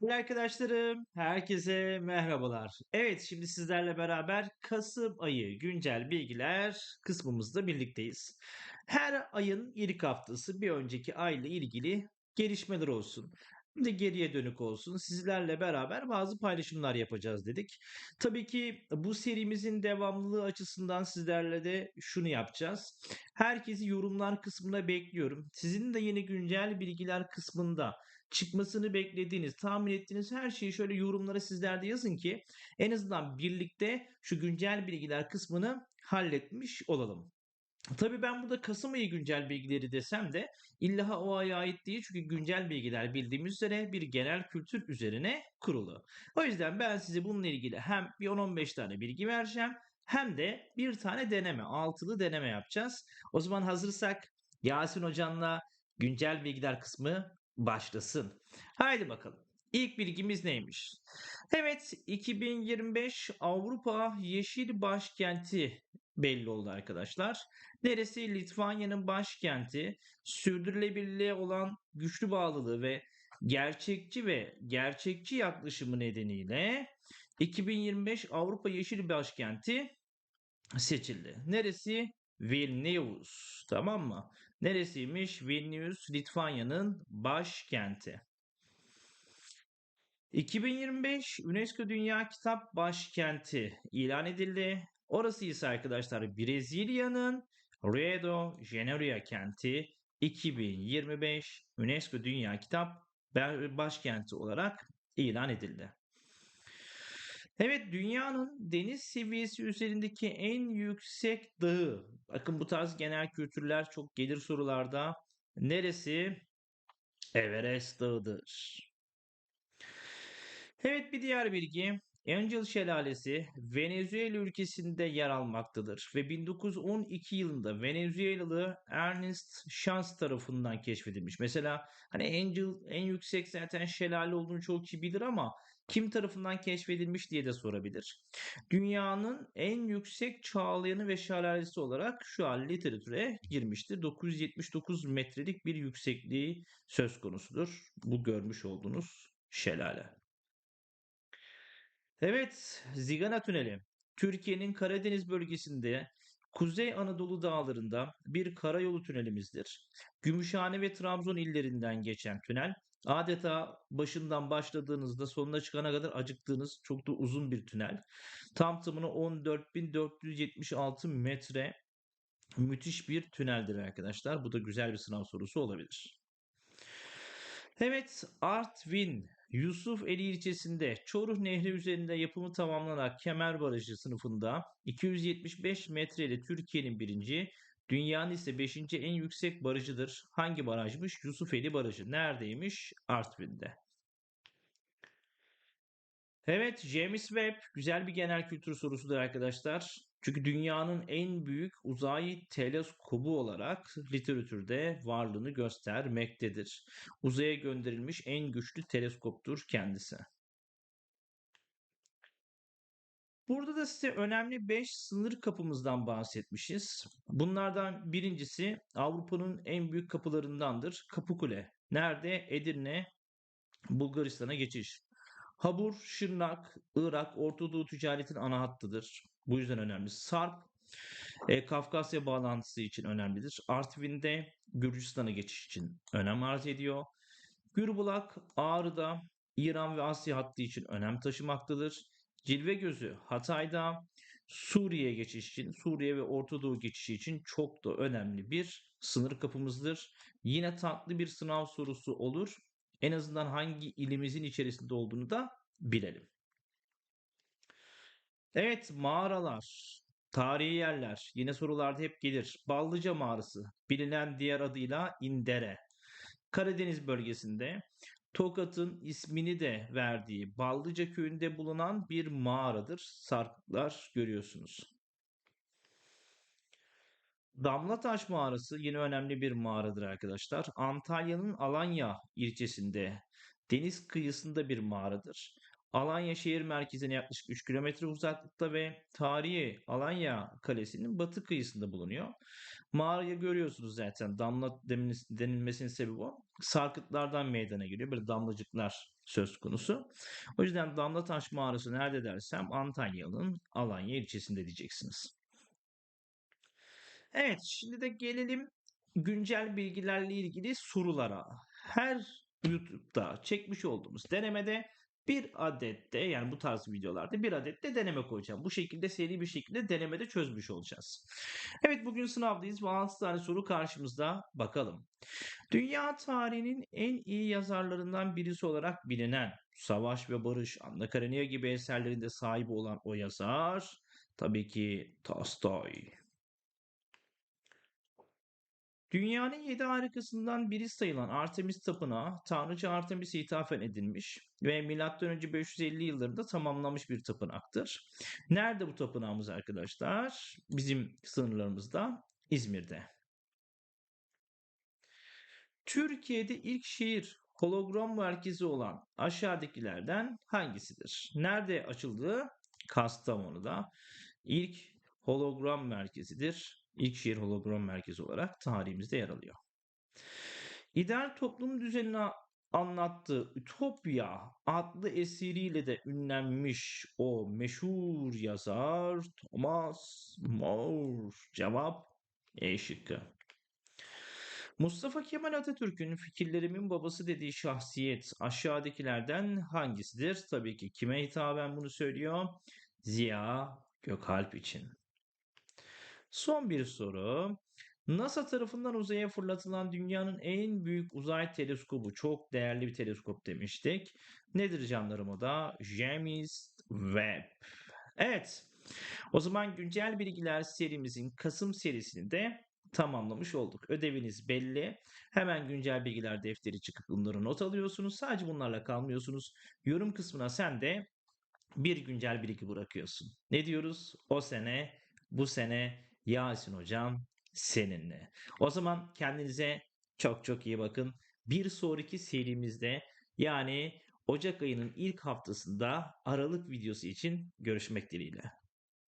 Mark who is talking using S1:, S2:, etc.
S1: Merhaba arkadaşlarım, herkese merhabalar. Evet, şimdi sizlerle beraber Kasım ayı güncel bilgiler kısmımızda birlikteyiz. Her ayın ilk haftası bir önceki ayla ilgili gelişmeler olsun. De geriye dönük olsun. Sizlerle beraber bazı paylaşımlar yapacağız dedik. Tabii ki bu serimizin devamlılığı açısından sizlerle de şunu yapacağız. Herkesi yorumlar kısmına bekliyorum. Sizin de yeni güncel bilgiler kısmında çıkmasını beklediğiniz, tahmin ettiğiniz her şeyi şöyle yorumlara sizler de yazın ki en azından birlikte şu güncel bilgiler kısmını halletmiş olalım. Tabii ben burada Kasım ayı güncel bilgileri desem de illa o aya ait değil çünkü güncel bilgiler bildiğimiz üzere bir genel kültür üzerine kurulu. O yüzden ben size bununla ilgili hem bir 10-15 tane bilgi vereceğim hem de bir tane deneme, altılı deneme yapacağız. O zaman hazırsak Yasin Hocam'la güncel bilgiler kısmı başlasın. Haydi bakalım. İlk bilgimiz neymiş? Evet 2025 Avrupa Yeşil Başkenti belli oldu arkadaşlar. Neresi? Litvanya'nın başkenti. Sürdürülebilirliğe olan güçlü bağlılığı ve gerçekçi ve gerçekçi yaklaşımı nedeniyle 2025 Avrupa Yeşil Başkenti seçildi. Neresi? Vilnius. Tamam mı? Neresiymiş? Vilnius, Litvanya'nın başkenti. 2025 UNESCO Dünya Kitap Başkenti ilan edildi. Orası ise arkadaşlar Brezilya'nın Rio de Janeiro kenti 2025 UNESCO Dünya Kitap Başkenti olarak ilan edildi. Evet dünyanın deniz seviyesi üzerindeki en yüksek dağı. Bakın bu tarz genel kültürler çok gelir sorularda. Neresi? Everest Dağı'dır. Evet bir diğer bilgi. Angel Şelalesi Venezuela ülkesinde yer almaktadır ve 1912 yılında Venezuelalı Ernest Chance tarafından keşfedilmiş. Mesela hani Angel en yüksek zaten şelale olduğunu çok kişi bilir ama kim tarafından keşfedilmiş diye de sorabilir. Dünyanın en yüksek çağlayanı ve şelalesi olarak şu an literatüre girmiştir. 979 metrelik bir yüksekliği söz konusudur. Bu görmüş olduğunuz şelale. Evet, Zigana Tüneli. Türkiye'nin Karadeniz bölgesinde Kuzey Anadolu dağlarında bir karayolu tünelimizdir. Gümüşhane ve Trabzon illerinden geçen tünel adeta başından başladığınızda sonuna çıkana kadar acıktığınız çok da uzun bir tünel. Tam tamına 14.476 metre müthiş bir tüneldir arkadaşlar. Bu da güzel bir sınav sorusu olabilir. Evet, Artvin Yusufeli ilçesinde Çoruh Nehri üzerinde yapımı tamamlanan Kemer Barajı sınıfında 275 metreli Türkiye'nin birinci, dünyanın ise beşinci en yüksek barajıdır. Hangi barajmış? Yusufeli Barajı. Neredeymiş? Artvin'de. Evet, James Webb güzel bir genel kültür sorusudur arkadaşlar. Çünkü dünyanın en büyük uzay teleskobu olarak literatürde varlığını göstermektedir. Uzaya gönderilmiş en güçlü teleskoptur kendisi. Burada da size önemli 5 sınır kapımızdan bahsetmişiz. Bunlardan birincisi Avrupa'nın en büyük kapılarındandır. Kapıkule. Nerede? Edirne, Bulgaristan'a geçiş. Habur, Şırnak, Irak, Orta Doğu ticaretin ana hattıdır. Bu yüzden önemli. Sarp, e, Kafkasya bağlantısı için önemlidir. Artvin'de Gürcistan'a geçiş için önem arz ediyor. Gürbulak, Ağrı'da İran ve Asya hattı için önem taşımaktadır. Cilve Gözü, Hatay'da Suriye geçiş için, Suriye ve Orta Doğu geçişi için çok da önemli bir sınır kapımızdır. Yine tatlı bir sınav sorusu olur. En azından hangi ilimizin içerisinde olduğunu da bilelim. Evet mağaralar, tarihi yerler yine sorularda hep gelir. Ballıca mağarası bilinen diğer adıyla İndere. Karadeniz bölgesinde Tokat'ın ismini de verdiği Ballıca köyünde bulunan bir mağaradır. Sarklar görüyorsunuz. Damlataş Mağarası yine önemli bir mağaradır arkadaşlar. Antalya'nın Alanya ilçesinde deniz kıyısında bir mağaradır. Alanya şehir merkezine yaklaşık 3 kilometre uzaklıkta ve tarihi Alanya Kalesi'nin batı kıyısında bulunuyor. Mağarayı görüyorsunuz zaten. Damla denilmesinin sebebi o. Sarkıtlardan meydana geliyor. Böyle damlacıklar söz konusu. O yüzden Damlataş Mağarası nerede dersem Antalya'nın Alanya ilçesinde diyeceksiniz. Evet, şimdi de gelelim güncel bilgilerle ilgili sorulara. Her YouTube'da çekmiş olduğumuz denemede bir adet de yani bu tarz videolarda bir adet de deneme koyacağım. Bu şekilde seri bir şekilde denemede çözmüş olacağız. Evet bugün sınavdayız ve 6 tane soru karşımızda. Bakalım. Dünya tarihinin en iyi yazarlarından birisi olarak bilinen Savaş ve Barış, Anna Karenina gibi eserlerinde sahibi olan o yazar tabii ki Tolstoy. Dünyanın yedi harikasından biri sayılan Artemis Tapınağı Tanrıça Artemis'e ithafen edilmiş ve M.Ö. 550 yıllarında tamamlanmış bir tapınaktır. Nerede bu tapınağımız arkadaşlar? Bizim sınırlarımızda İzmir'de. Türkiye'de ilk şehir hologram merkezi olan aşağıdakilerden hangisidir? Nerede açıldı? Kastamonu'da. İlk hologram merkezidir. İlk şehir hologram merkezi olarak tarihimizde yer alıyor. İdeal toplum düzenini anlattığı Ütopya adlı eseriyle de ünlenmiş o meşhur yazar Thomas More. Cevap E şıkkı. Mustafa Kemal Atatürk'ün fikirlerimin babası dediği şahsiyet aşağıdakilerden hangisidir? Tabii ki kime hitaben bunu söylüyor? Ziya Gökalp için. Son bir soru. NASA tarafından uzaya fırlatılan dünyanın en büyük uzay teleskobu, çok değerli bir teleskop demiştik. Nedir canlarım o da? James Webb. Evet. O zaman güncel bilgiler serimizin Kasım serisini de tamamlamış olduk. Ödeviniz belli. Hemen güncel bilgiler defteri çıkıp bunları not alıyorsunuz. Sadece bunlarla kalmıyorsunuz. Yorum kısmına sen de bir güncel bilgi bırakıyorsun. Ne diyoruz? O sene, bu sene Yasin hocam seninle. O zaman kendinize çok çok iyi bakın. Bir sonraki serimizde yani Ocak ayının ilk haftasında Aralık videosu için görüşmek dileğiyle.